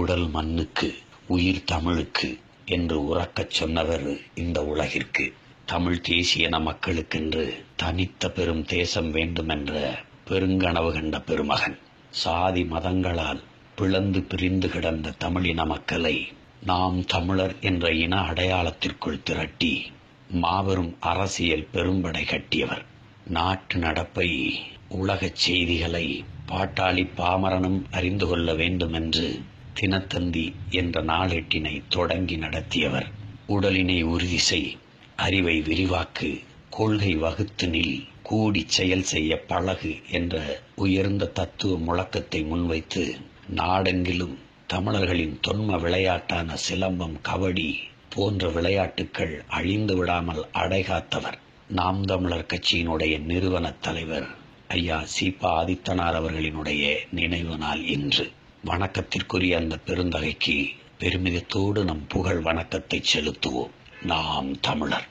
உடல் மண்ணுக்கு உயிர் தமிழுக்கு என்று உறக்கச் சொன்னவர் இந்த உலகிற்கு. தமிழ் தேசியன மக்களுக்கென்று தனித்த பெரும் தேசம் வேண்டுமென்ற பெருங்கனவு கண்ட பெருமகன். சாதி மதங்களால் பிளந்து பிரிந்து கிடந்த தமிழின மக்களை நாம் தமிழர் என்ற இன அடையாளத்திற்குள் திரட்டி மாபெரும் அரசியல் பெரும்படை கட்டியவர். நாட்டு நடப்பை உலகச் செய்திகளை பாட்டாளி பாமரனும் அறிந்து கொள்ள வேண்டும் என்று தினத்தந்தி என்ற நாளெட்டினை தொடங்கி நடத்தியவர். உடலினை உறுதி செய். அறிவை விரிவாக்கு. கொள்கை வகுத்து நில். கூடி செயல் செய்ய பழகு என்ற உயர்ந்த தத்துவ முழக்கத்தை முன்வைத்து நாடெங்கிலும் தமிழர்களின் தொன்ம விளையாட்டான சிலம்பம் கபடி போன்ற விளையாட்டுக்கள் அழிந்து விடாமல் அடைகாத்தவர். நாம் தமிழர் கட்சியினுடைய நிறுவன தலைவர் ஐயா சீபா ஆதித்தனார் அவர்களினுடைய நினைவு நாள் இன்று. வணக்கத்திற்குரிய அந்த பெருந்தகைக்கு பெருமிதத்தோடு நம் புகழ் வணக்கத்தை செலுத்துவோம். நாம் தமிழர்.